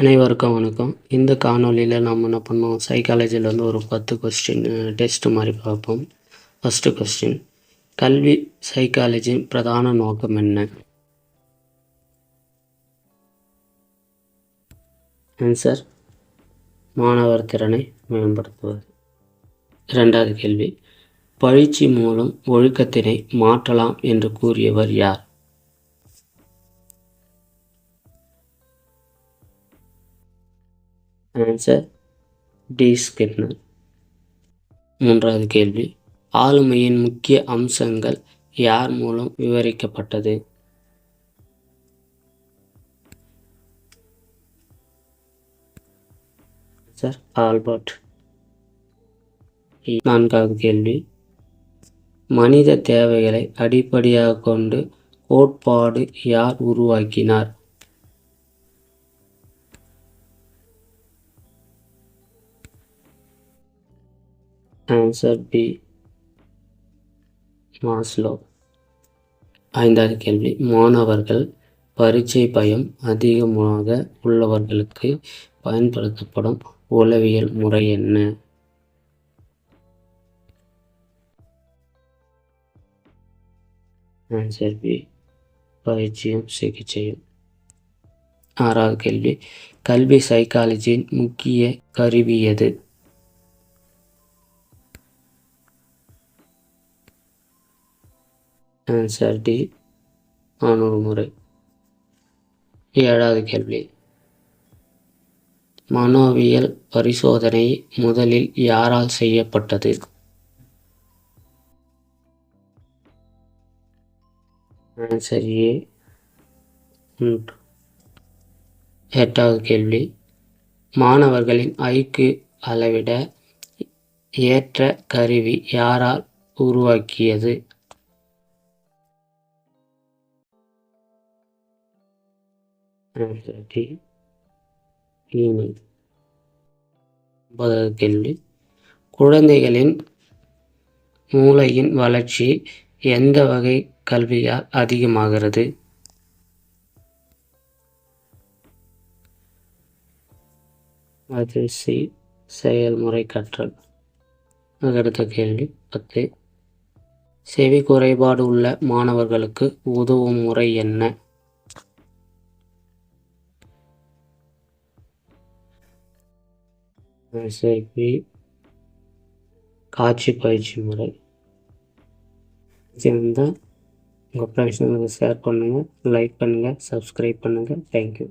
அனைவருக்கும் வணக்கம். இந்த காணொளியில் நம்ம என்ன பண்ணோம் சைக்காலஜியில் வந்து ஒரு பத்து கொஸ்டின் டெஸ்ட் மாதிரி பார்ப்போம். ஃபஸ்ட்டு கொஸ்டின் கல்வி சைக்காலஜியின் பிரதான நோக்கம் என்ன? ஆன்சர் மாணவர் திறனை மேம்படுத்துவது. இரண்டாவது கேள்வி பயிற்சி மூலம் ஒழுக்கத்தினை மாற்றலாம் என்று கூறியவர் யார்? ஆன்சர் டி ஸ்கிப்னர் மூன்றாவது கேள்வி. ஆளுமையின் முக்கிய அம்சங்கள் யார் மூலம் விவரிக்கப்பட்டது? சார் ஆல்பர்ட் நான்காவது கேள்வி. மனித தேவைகளை அடிப்படையாக கொண்டு கோட்பாடு யார் உருவாக்கினார்? ஆன்சர் பி மாஸ்லோ ஐந்தாவது கேள்வி. மாணவர்கள் பரீட்சை பயம் அதிகமாக உள்ளவர்களுக்கு பயன்படுத்தப்படும் உளவியல் முறை என்ன? ஆன்சர் பி பயிற்சியும் சிகிச்சையும். ஆறாவது கேள்வி. கல்வி சைக்காலஜியின் முக்கிய கருவி எது? Answer D. அணுகுமுறை ஏழாவது கேள்வி. மனோவியல் பரிசோதனை முதலில் யாரால் செய்யப்பட்டது? Answer A. எட்டாவது கேள்வி. மாணவர்களின் ஐக்கு அளவிட ஏற்ற கருவி யாரால் உருவாக்கியது? ஒன்பதாவது கேள்வி குழந்தைகளின் மூளையின் வளர்ச்சி எந்த வகை கல்வியால் அதிகமாகிறது? அது சி செயல்முறை கற்றல். அடுத்த கேள்வி பத்து. செவி குறைபாடு உள்ள மாணவர்களுக்கு உதவும் முறை என்ன? காட்சி பயிற்சி முறை. இருந்தால் உங்கள் ஃப்ரெண்ட்ஸுங்களுக்கு ஷேர் பண்ணுங்கள் லைக் பண்ணுங்கள் சப்ஸ்கிரைப் பண்ணுங்கள் தேங்க்யூ